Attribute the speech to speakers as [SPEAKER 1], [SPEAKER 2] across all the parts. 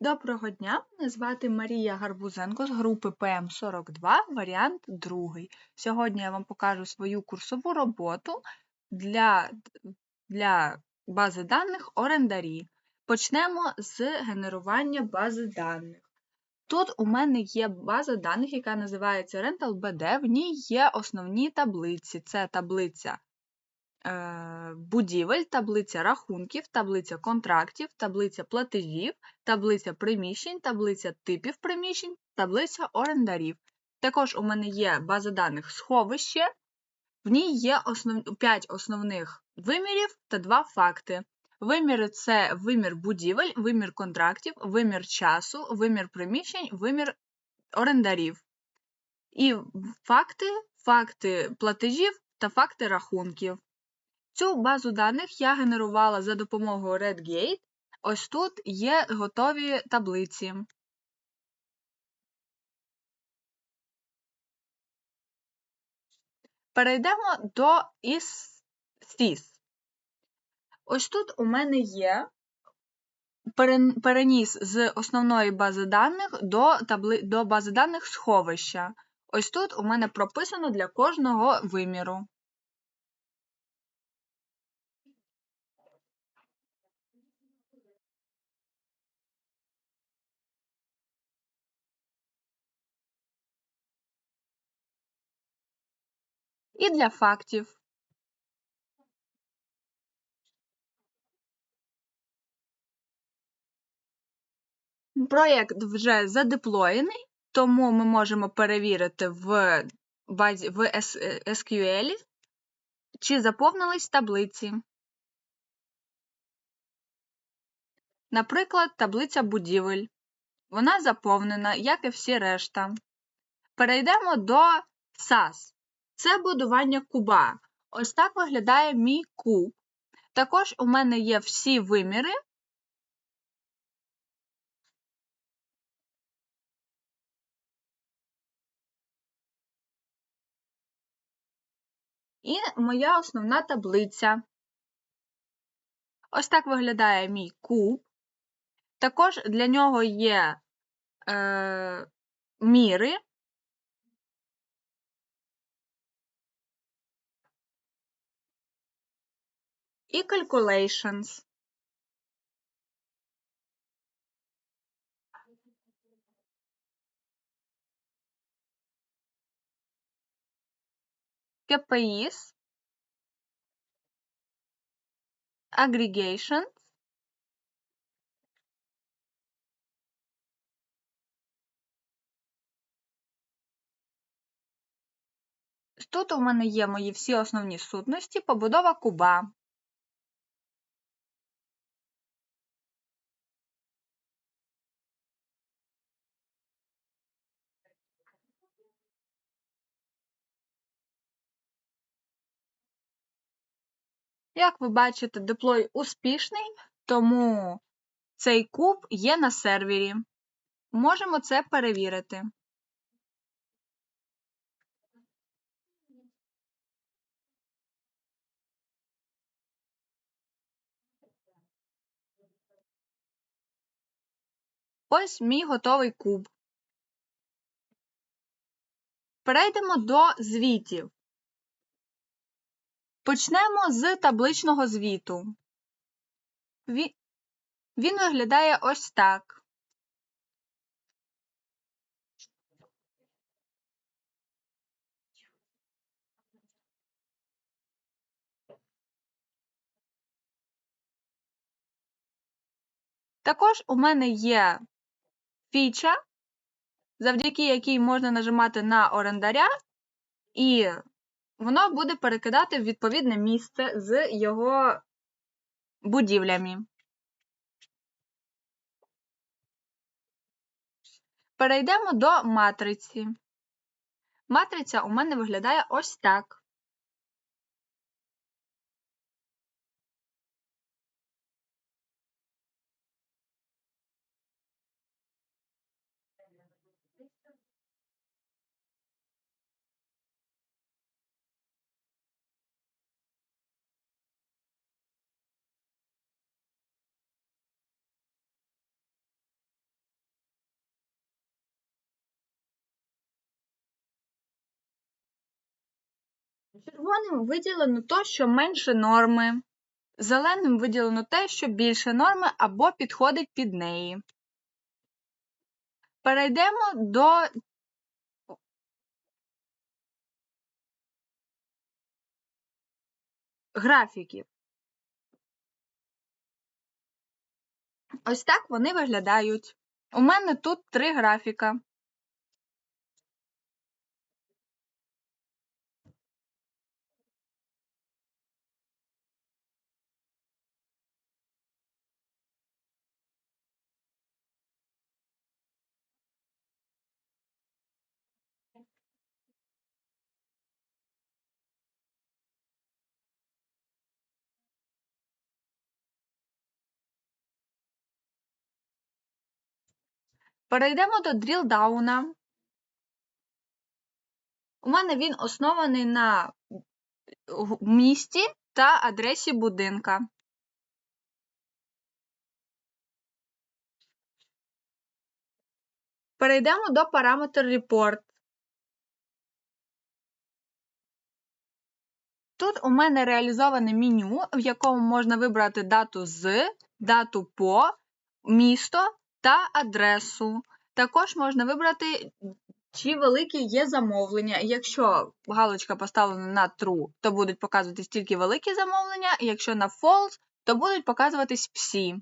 [SPEAKER 1] Доброго дня, мене звати Марія Гарбузенко з групи ПМ42, варіант 2. Сьогодні я вам покажу свою курсову роботу для, для бази даних орендарі. Почнемо з генерування бази даних. Тут у мене є база даних, яка називається RentalBD, в ній є основні таблиці. Це таблиця будівель, таблиця рахунків, таблиця контрактів, таблиця платежів, таблиця приміщень, таблиця типів приміщень, таблиця орендарів. Також у мене є база даних сховище, в ній є основ... 5 основних вимірів та 2 факти. Виміри це вимір будівель, вимір контрактів, вимір часу, вимір приміщень, вимір орендарів. І факти, факти платежів та факти рахунків. Цю базу даних я генерувала за допомогою Redgate. Ось тут є готові таблиці. Перейдемо до ISIS. Ось тут у мене є переніс з основної бази даних до, табли... до бази даних сховища. Ось тут у мене прописано для кожного виміру. І для фактів. Проєкт вже задеплоєний, тому ми можемо перевірити в базі в SQL, чи заповнились таблиці. Наприклад, таблиця будівель. Вона заповнена, як і всі решта. Перейдемо до SAS. Це будування куба. Ось так виглядає мій куб. Також у мене є всі виміри. І моя основна таблиця. Ось так виглядає мій куб. Також для нього є е, міри. І calculations. KPIs, aggregations, Тут у мене є мої всі основні сутності, побудова куба, Як ви бачите, деплой успішний, тому цей куб є на сервері. Можемо це перевірити. Ось мій готовий куб. Перейдемо до звітів. Почнемо з табличного звіту. Він, виглядає ось так. Також у мене є фіча, завдяки якій можна нажимати на орендаря, і воно буде перекидати в відповідне місце з його будівлями. Перейдемо до матриці. Матриця у мене виглядає ось так. Червоним виділено то, що менше норми. Зеленим виділено те, що більше норми або підходить під неї. Перейдемо до графіків. Ось так вони виглядають. У мене тут три графіка. Перейдемо до дрілдауна. У мене він оснований на місті та адресі будинка. Перейдемо до параметр Report. Тут у мене реалізоване меню, в якому можна вибрати дату з, дату по, місто та адресу. Також можна вибрати, чи великі є замовлення. Якщо галочка поставлена на True, то будуть показуватись тільки великі замовлення, якщо на False, то будуть показуватись всі.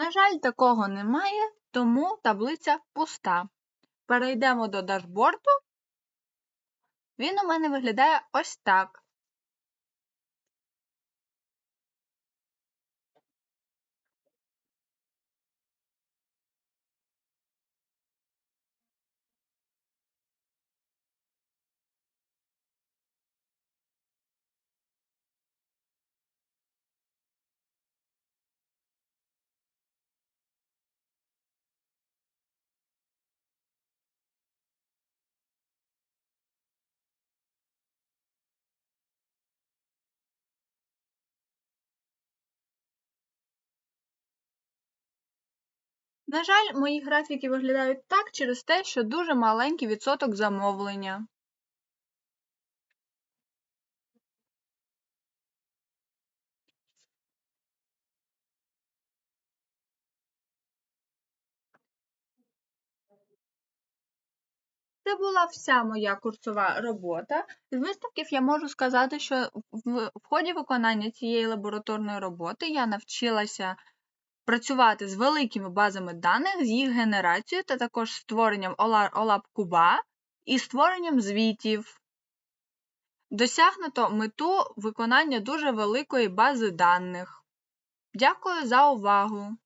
[SPEAKER 1] На жаль, такого немає, тому таблиця пуста. Перейдемо до дашборду. Він у мене виглядає ось так. На жаль, мої графіки виглядають так через те, що дуже маленький відсоток замовлення. Це була вся моя курсова робота. З висновків я можу сказати, що в ході виконання цієї лабораторної роботи я навчилася працювати з великими базами даних, з їх генерацією та також створенням olap куба і створенням звітів. Досягнуто мету виконання дуже великої бази даних. Дякую за увагу!